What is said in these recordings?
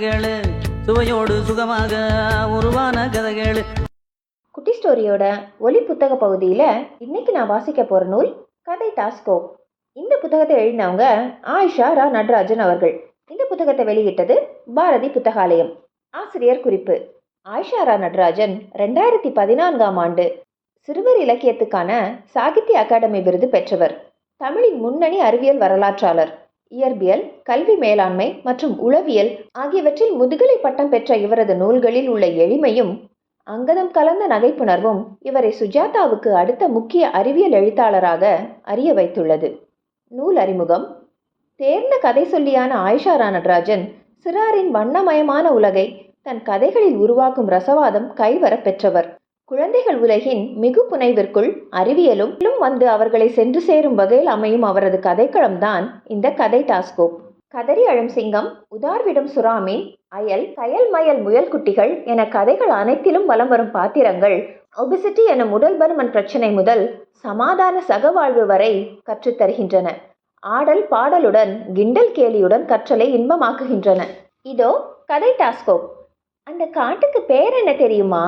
கதைகள் சுவையோடு சுகமாக உருவான கதைகள். குட்டி ஸ்டோரியோட ஒலி புத்தக பகுதியில் இன்னைக்கு நான் வாசிக்க போகிற நூல் கதை டாஸ்கோ. இந்த புத்தகத்தை எழுதினவங்க ஆயிஷா ரா நடராஜன் அவர்கள். இந்த புத்தகத்தை வெளியிட்டது பாரதி புத்தகாலயம். ஆசிரியர் குறிப்பு ஆயிஷா ரா நடராஜன் ரெண்டாயிரத்தி பதினான்காம் ஆண்டு சிறுவர் இலக்கியத்துக்கான சாகித்ய அகாடமி விருது பெற்றவர். தமிழின் முன்னணி அறிவியல் வரலாற்றாளர். இயற்பியல் கல்வி மேலாண்மை மற்றும் உளவியல் ஆகியவற்றில் முதுகலை பட்டம் பெற்ற இவரது நூல்களில் உள்ள எளிமையும் அங்கதம் கலந்த நகைப்புணர்வும் இவரை சுஜாதாவுக்கு அடுத்த முக்கிய அறிவியல் எழுத்தாளராக அறிய வைத்துள்ளது. நூல் அறிமுகம். தேர்ந்த கதை சொல்லியான ஆயிஷா ரா சிறாரின் வண்ணமயமான உலகை தன் கதைகளில் உருவாக்கும் ரசவாதம் கைவர பெற்றவர். குழந்தைகள் உலகின் மிகு புனைவிற்குள் அறிவியலும் வந்து அவர்களை சென்று சேரும் வகையில் அமையும் அவரது கதைக்களம்தான் இந்த கதை டாஸ்கோப். கதறி அழும் சிங்கம் உதார்விடும் சுறாமி அயல் கயல் மயல் முயல் குட்டிகள் என கதைகள் அனைத்திலும் வலம் வரும் பாத்திரங்கள் ஒபிசிட்டி எனும் உடல் பருமன் பிரச்சனை முதல் சமாதான சகவாழ்வு வரை கற்றுத்தருகின்றன ஆடல் பாடலுடன் கிண்டல் கேலியுடன் கற்றலை இன்பமாக்குகின்றன. இதோ கதை டாஸ்கோப். அந்த காட்டுக்கு பேர் என்ன தெரியுமா?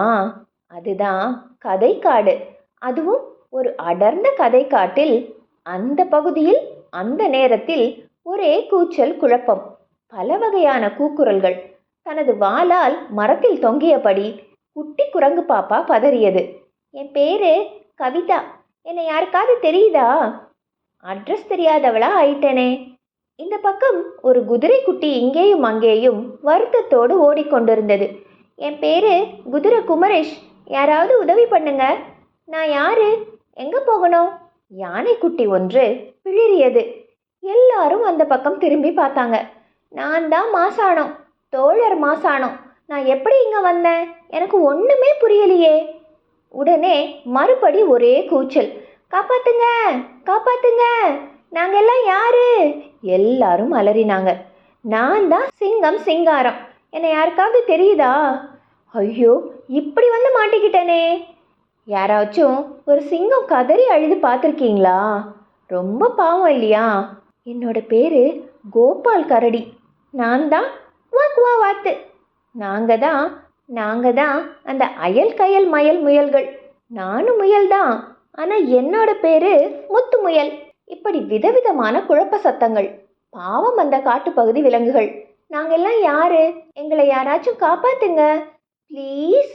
அதுதான் கதைக்காடு. அதுவும் ஒரு அடர்ந்த கதைக்காட்டில் அந்த பகுதியில் அந்த நேரத்தில் ஒரே கூச்சல் குழப்பம். பல வகையான கூக்குரல்கள். தனது வாளால் மரத்தில் தொங்கியபடி குட்டி குரங்கு பாப்பா பதறியது. என் பேரு கவிதா. என்னை யாருக்காவது தெரியுதா? அட்ரஸ் தெரியாதவளா ஆயிட்டேனே. இந்த பக்கம் ஒரு குதிரை குட்டி இங்கேயும் அங்கேயும் வருத்தத்தோடு ஓடிக்கொண்டிருந்தது. என் பேரு குதிரை குமரேஷ் யாராவது உதவி பண்ணுங்க. நான் யாரு? எங்க போகணும்? யானை குட்டி ஒன்று பிளிறியது எல்லாரும் அந்த பக்கம் திரும்பி பார்த்தாங்க. நான் தான் மாசாணம் தோழர் மாசாணம் நான் எப்படி இங்கே வந்தேன்? எனக்கு ஒன்றுமே புரியலையே. உடனே மறுபடி ஒரே கூச்சல். காப்பாத்துங்க காப்பாத்துங்க. நாங்க எல்லாம் யாரு? எல்லாரும் அலறினாங்க. நான் தான் சிங்கம் சிங்காரம். என்னை யாருக்காவது தெரியுதா? ஐயோ இப்படி வந்து மாட்டிக்கிட்டேனே. யாராச்சும் ஒரு சிங்கம் கதறி அழுது பார்த்துருக்கீங்களா? ரொம்ப பாவம் இல்லையா? என்னோட பேரு கோபால் கரடி. நான் தான் வாக்குவா வாத்து. நாங்கள் தான் நாங்கள் தான் அந்த அயல் கயல் மயல் முயல்கள். நானும் முயல் தான் ஆனால் என்னோட பேரு முத்து முயல். இப்படி விதவிதமான குழப்ப சத்தங்கள் பாவம் அந்த காட்டுப்பகுதி விலங்குகள். நாங்கெல்லாம் யாரு? எங்களை யாராச்சும் காப்பாத்துங்க. ப்ளீஸ்.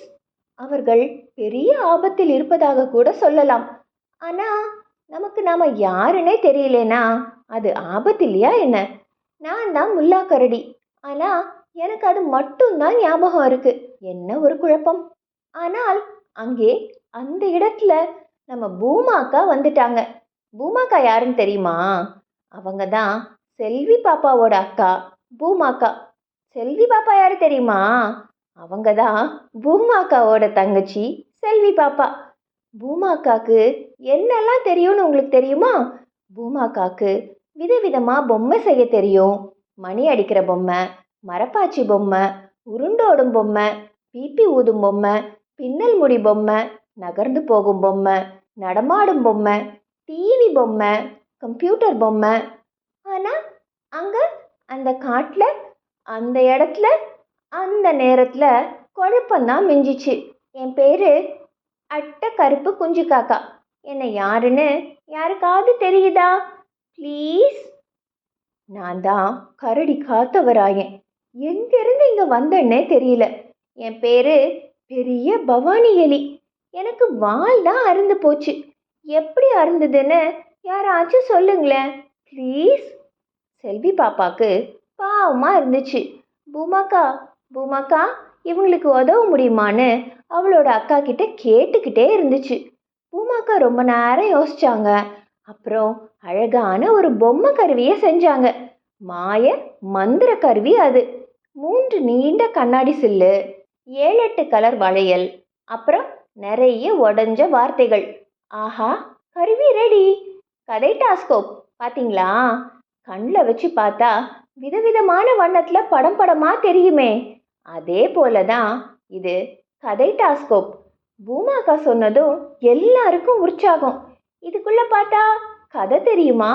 அவர்கள் பெரிய ஆபத்தில் இருப்பதாக கூட சொல்லலாம். ஆனா நமக்கு நாம யாருன்னே தெரியலேனா? அது ஆபத்து இல்லையா என்ன? நான் தான் முல்லா கரடி. ஆனா எனக்கு அது மட்டும்தான் ஞாபகம் இருக்கு. என்ன ஒரு குழப்பம். ஆனால் அங்கே அந்த இடத்துல நம்ம பூமாக்கா வந்துட்டாங்க. பூமாக்கா யாருன்னு தெரியுமா? அவங்க தான் செல்வி பாப்பாவோட அக்கா பூமாக்கா செல்வி பாப்பா யாரு தெரியுமா? அவங்க தான் பூமாக்காவோட தங்கச்சி செல்வி பாப்பா. பூமாக்காக்கு என்னெல்லாம் தெரியும்னு உங்களுக்கு தெரியுமா? பூமாக்காக்கு விதவிதமாக பொம்மை செய்ய தெரியும். மணி அடிக்கிற பொம்மை மரப்பாச்சி பொம்மை உருண்டோடும் பொம்மை பிபி ஊதும் பொம்மை பின்னல் முடி பொம்மை நகர்ந்து போகும் பொம்மை நடமாடும் பொம்மை டிவி பொம்மை கம்ப்யூட்டர் பொம்மை. ஆனால் அங்கே அந்த காட்டில் அந்த இடத்துல அந்த நேரத்தில் குழப்பந்தான் மிஞ்சிச்சு. என் பேர் அட்ட கருப்பு குஞ்சு காக்கா என்னை யாருன்னு யாருக்காவது தெரியுதா? ப்ளீஸ். நான் தான் கரடி காத்தவராயன். எங்கேருந்து இங்கே வந்தேன்னே தெரியல. என் பேர் பெரிய பவானி எலி. எனக்கு வால் தான் அருந்து போச்சு. எப்படி அருந்ததுன்னு யாராச்சும் சொல்லுங்களேன். ப்ளீஸ். செல்வி பாப்பாக்கு பாவமாக இருந்துச்சு. பூமாக்கா பூமாக்கா இவங்களுக்கு உதவ முடியுமான்னு அவளோட அக்கா கிட்ட கேட்டுக்கிட்டே இருந்துச்சு. பூமாக்கா ரொம்ப நேரம் யோசிச்சாங்க. அப்புறம் அழகான ஒரு பொம்மை கருவியை செஞ்சாங்க. மாய மந்திர கருவி அது. மூன்று நீண்ட கண்ணாடி சில்லு ஏழு எட்டு கலர் வளையல் அப்புறம் நிறைய உடஞ்ச வார்த்தைகள். ஆஹா கருவி ரெடி கதை டாஸ்கோப் பார்த்தீங்களா கண்ணில் வச்சு பார்த்தா விதவிதமான வண்ணத்தில் படம் படமாக தெரியுமே. அதே போல தான் இது கதை டாஸ்கோப். பூமாக்கா சொன்னதும் எல்லாருக்கும் உற்சாகம். இதுக்குள்ள பார்த்தா கதை தெரியுமா?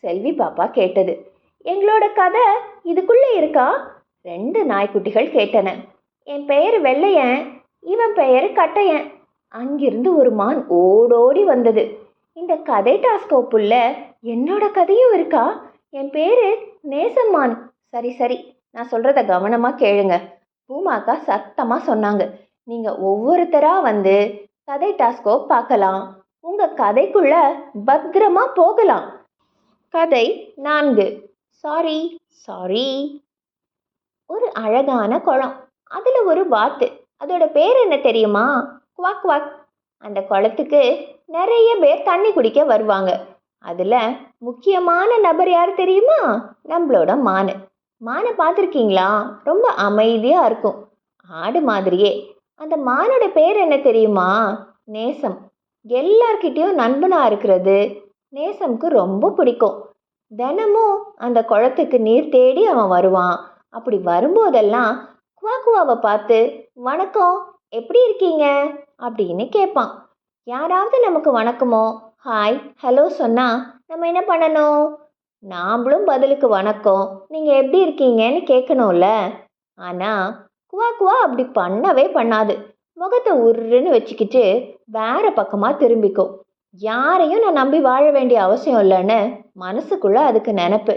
செல்வி பாப்பா கேட்டது. எங்களோட கதை இதுக்குள்ளே இருக்கா? ரெண்டு நாய்க்குட்டிகள் கேட்டன. என் பெயர் வெள்ளையன் இவன் பெயர் கட்டையன். அங்கிருந்து ஒரு மான் ஓடோடி வந்தது. இந்த கதை டாஸ்கோப்புள்ள என்னோட கதையும் இருக்கா? என் பேரு நேசம்மான். சரி சரி நான் சொல்றத கவனமா கேளுங்க. பூமாக்கா சத்தமாக சொன்னாங்க. நீங்கள் ஒவ்வொருத்தரா வந்து கதை டாஸ்கோ பார்க்கலாம். உங்கள் கதைக்குள்ள பத்திரமா போகலாம். கதை நான்கு. Sorry sorry. ஒரு அழகான குளம். அதில் ஒரு வாத்து. அதோட பேர் என்ன தெரியுமா? Quack quack. அந்த குளத்துக்கு நிறைய பேர் தண்ணி குடிக்க வருவாங்க. அதில் முக்கியமான நபர் யார் தெரியுமா? நம்மளோட மானு. மானை பார்த்துருக்கீங்களா? ரொம்ப அமைதியாக இருக்கும். ஆடு மாதிரியே. அந்த மானோட பேர் என்ன தெரியுமா? நேசம். எல்லார்கிட்டேயும் நண்பனாக இருக்கிறது. நேசம்க்கு ரொம்ப பிடிக்கும். தினமும் அந்த குளத்துக்கு நீர் தேடி அவன் வருவான். அப்படி வரும்போதெல்லாம் குவாக்குவாவை பார்த்து வணக்கம் எப்படி இருக்கீங்க? அப்படின்னு கேட்பான். யாராவது நமக்கு வணக்கமோ ஹாய் ஹலோ சொன்னால் நம்ம என்ன பண்ணணும்? நாம்ளும் பதிலுக்கு வணக்கம். நீங்கள் எப்படி இருக்கீங்கன்னு கேட்கணும்ல ஆனால் குவா குவா அப்படி பண்ணவே பண்ணாது. முகத்தை உருன்னு வச்சுக்கிட்டு வேற பக்கமாக திரும்பிக்கும். யாரையும் நான் நம்பி வாழ வேண்டிய அவசியம் இல்லைன்னு மனசுக்குள்ள அதுக்கு நினப்பு.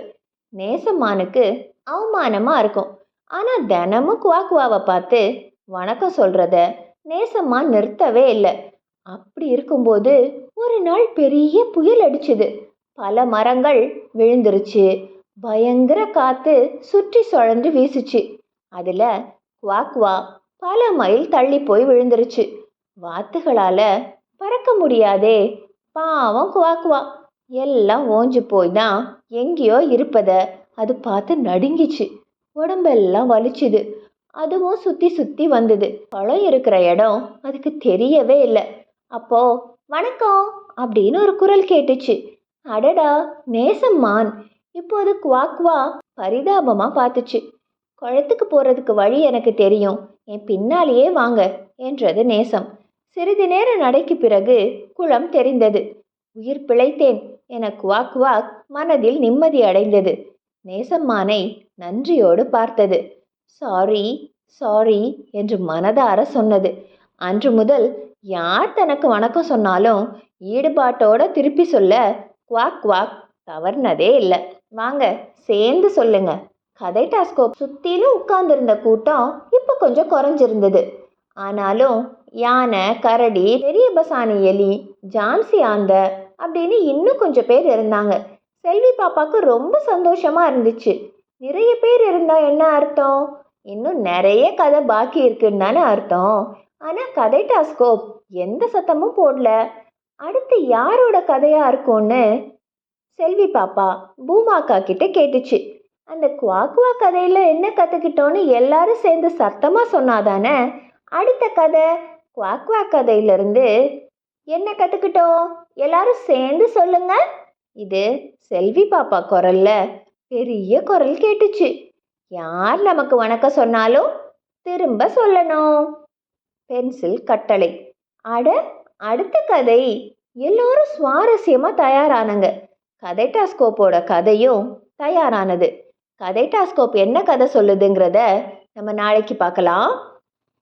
நேசமானுக்கு அவமானமாக இருக்கும். ஆனால் தினமும் குவா குவாவை பார்த்து வணக்கம் சொல்கிறத நேசம்மா நிறுத்தவே இல்லை. அப்படி இருக்கும்போது ஒரு நாள் பெரிய புயல் அடிச்சுது. பல மரங்கள் விழுந்துருச்சு. பயங்கர காத்து சுற்றி சுழன்று வீசுச்சு. அதில் குவாக்வா பல மைல் தள்ளி போய் விழுந்துருச்சு. வாத்துகளால பறக்க முடியாதே. பாவம் குவாக்குவா எல்லாம் ஓஞ்சு போய் தான் எங்கேயோ இருப்பத அது பார்த்து நடுங்கிச்சு. உடம்பெல்லாம் வலிச்சுது. அதுவும் சுத்தி சுத்தி வந்தது. பழம் இருக்கிற இடம் அதுக்கு தெரியவே இல்லை. அப்போ வணக்கம் அப்படின்னு ஒரு குரல் கேட்டுச்சு. அடடா நேசம்மான். இப்போது குவாக்வா பரிதாபமாக பரிதாபமா பார்த்துச்சு. குளத்துக்கு போறதுக்கு வழி எனக்கு தெரியும். என் பின்னாலேயே வாங்க என்றது நேசம். சிறிது நேர நடைக்கு பிறகு குளம் தெரிந்தது. உயிர் பிழைத்தேன் என குவாக் குவாக் மனதில் நிம்மதி அடைந்தது. நேசம்மானை நன்றியோடு பார்த்தது. சாரி சாரி என்று மனதார சொன்னது. அன்று முதல் யார் தனக்கு வணக்கம் சொன்னாலும் ஈடுபாட்டோட திருப்பி சொல்ல குவாக் குவாக் தவறுனதே இல்லை. வாங்க சேர்ந்து சொல்லுங்க. கதை டாஸ்கோப் சுத்திலும் உட்கார்ந்திருந்த கூட்டம் இப்போ கொஞ்சம் குறைஞ்சிருந்தது. ஆனாலும் யானை கரடி பெரிய பசானி எலி ஜான்சி ஆந்த அப்படின்னு இன்னும் கொஞ்சம் பேர் இருந்தாங்க. செல்வி பாப்பாவுக்கு ரொம்ப சந்தோஷமா இருந்துச்சு. நிறைய பேர் இருந்தா என்ன அர்த்தம்? இன்னும் நிறைய கதை பாக்கி இருக்குன்னு தானே அர்த்தம். ஆனா கதை டாஸ்கோப் எந்த சத்தமும் போடல. அடுத்து யாரோட கதையா இருக்கும்னு செல்வி பாப்பா பூமாக்கா கிட்ட கேட்டுச்சு. அந்த குவாக்குவா கதையில என்ன கத்துக்கிட்டோன்னு எல்லாரும் சேர்ந்து சத்தமா சொன்னாதானே? அடுத்த கதை குவாக்குவா கதையிலிருந்து என்ன கத்துக்கிட்டோம்? எல்லாரும் சேர்ந்து சொல்லுங்க. இது செல்வி பாப்பா குரல்ல பெரிய குரல் கேட்டுச்சு. யார் நமக்கு வணக்கம் சொன்னாலும் திரும்ப சொல்லணும். பென்சில் கட்டளை. அட அடுத்த கதை எல்லோரும் சுவாரஸ்யமாக தயாரானாங்க. கதை டாஸ்கோப்போட கதையும் தயாரானது. கதை டாஸ்கோப் என்ன கதை சொல்லுதுங்கிறத நம்ம நாளைக்கு பார்க்கலாம்.